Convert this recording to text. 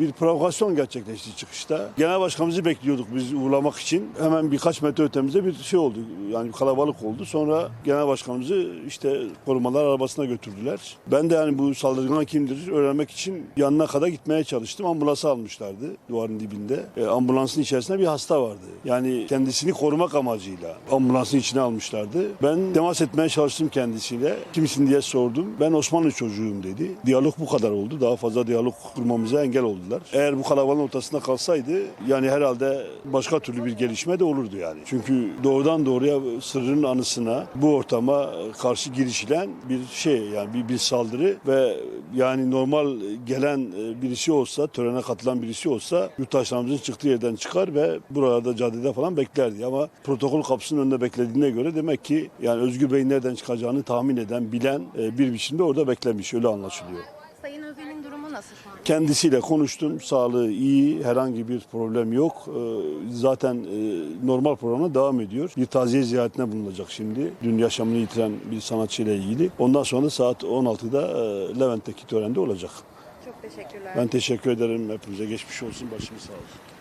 Bir provokasyon gerçekleşti çıkışta. Genel başkanımızı bekliyorduk biz uğurlamak için. Hemen birkaç metre ötemizde bir şey oldu. Yani kalabalık oldu. Sonra genel başkanımızı işte korumalar arabasına götürdüler. Ben de yani bu saldırgan kimdir öğrenmek için yanına kadar gitmeye çalıştım. Ambulansı almışlardı duvarın dibinde. E, ambulansın içerisinde bir hasta vardı. Yani kendisini korumak amacıyla ambulansın içine almışlardı. Ben temas etmeye çalıştım kendisiyle. Kimsin diye sordum. Ben Osmanlı çocuğuyum dedi. Diyalog bu kadar oldu. Daha fazla diyalog kurmamıza engel oldular. Eğer bu kalabalığın ortasında kalsaydı yani herhalde başka türlü bir gelişme de olurdu yani. Çünkü doğrudan doğruya sırrın anısına bu ortama karşı girişilen bir şey yani bir, bir saldırı ve yani normal gelen e, birisi olsa törene katılan birisi olsa yurttaşlarımızın çıktığı yerden çıkar ve buralarda caddede falan beklerdi ama protokol kapısının önünde beklediğine göre demek ki yani Özgür Bey'in nereden çıkacağını tahmin eden bilen e, bir biçimde orada beklemiş öyle anlaşılıyor. Durumu nasıl şu an? Kendisiyle konuştum. Sağlığı iyi, herhangi bir problem yok. Ee, Zaten e, normal programa devam ediyor. Bir taziye ziyaretine bulunacak şimdi. Dün yaşamını yitiren bir sanatçıyla ilgili. Ondan sonra saat 16'da e, Levent'teki törende olacak. Çok teşekkürler. Ben teşekkür ederim. Hepinize geçmiş olsun. Başımız sağ olsun.